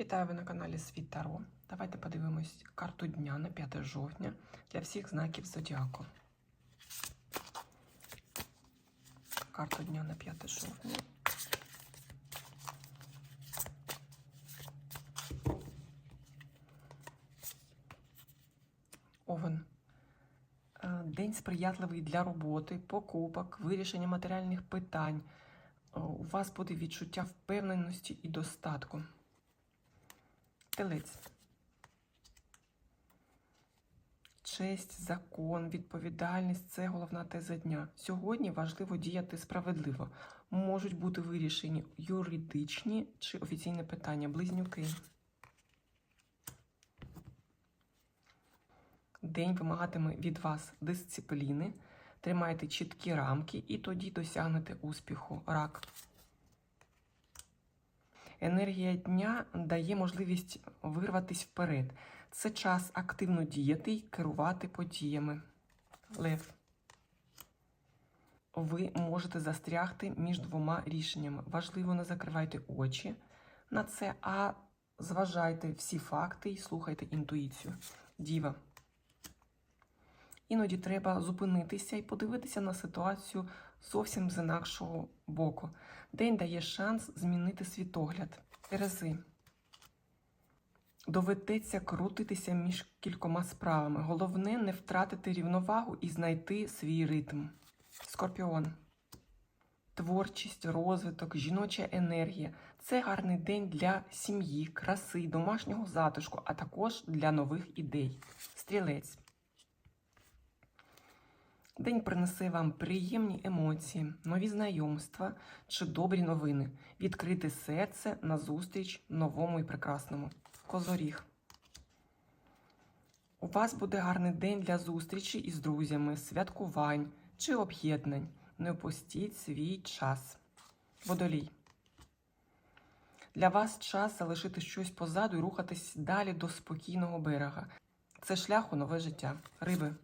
Вітаю ви на каналі Світ Таро. Давайте подивимось карту дня на 5 жовтня для всіх знаків Зодіаку. Карту дня на 5 жовтня. Овен. Е, День сприятливий для роботи, покупок, вирішення матеріальних питань. Е, У вас буде відчуття впевненості і достатку. Телець. Честь, закон, відповідальність це головна теза дня. Сьогодні важливо діяти справедливо. Можуть бути вирішені юридичні чи офіційні питання. Близнюки. День вимагатиме від вас дисципліни. Тримайте чіткі рамки і тоді досягнете успіху. Рак. Енергія дня дає можливість вирватися вперед. Це час активно діяти і керувати подіями. Лев. Ви можете застрягти між двома рішеннями. Важливо, не закривайте очі на це, а зважайте всі факти і слухайте інтуїцію. Діва. Іноді треба зупинитися і подивитися на ситуацію зовсім з інакшого боку. День дає шанс змінити світогляд. Терези. Доведеться крутитися між кількома справами. Головне не втратити рівновагу і знайти свій ритм. Скорпіон. Творчість, розвиток, жіноча енергія це гарний день для сім'ї, краси, домашнього затишку, а також для нових ідей. Стрілець. День принесе вам приємні емоції, нові знайомства чи добрі новини. Відкрити серце назустріч новому і прекрасному. Козоріг. У вас буде гарний день для зустрічі із друзями, святкувань чи об'єднань. Не опустіть свій час. Водолій. Для вас час залишити щось позаду і рухатись далі до спокійного берега. Це шлях у нове життя. Риби.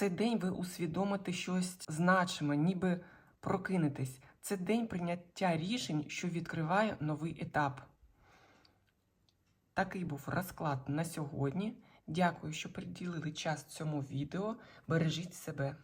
Цей день ви усвідомите щось значиме, ніби прокинетесь. Це день прийняття рішень, що відкриває новий етап. Такий був розклад на сьогодні. Дякую, що приділили час цьому відео. Бережіть себе.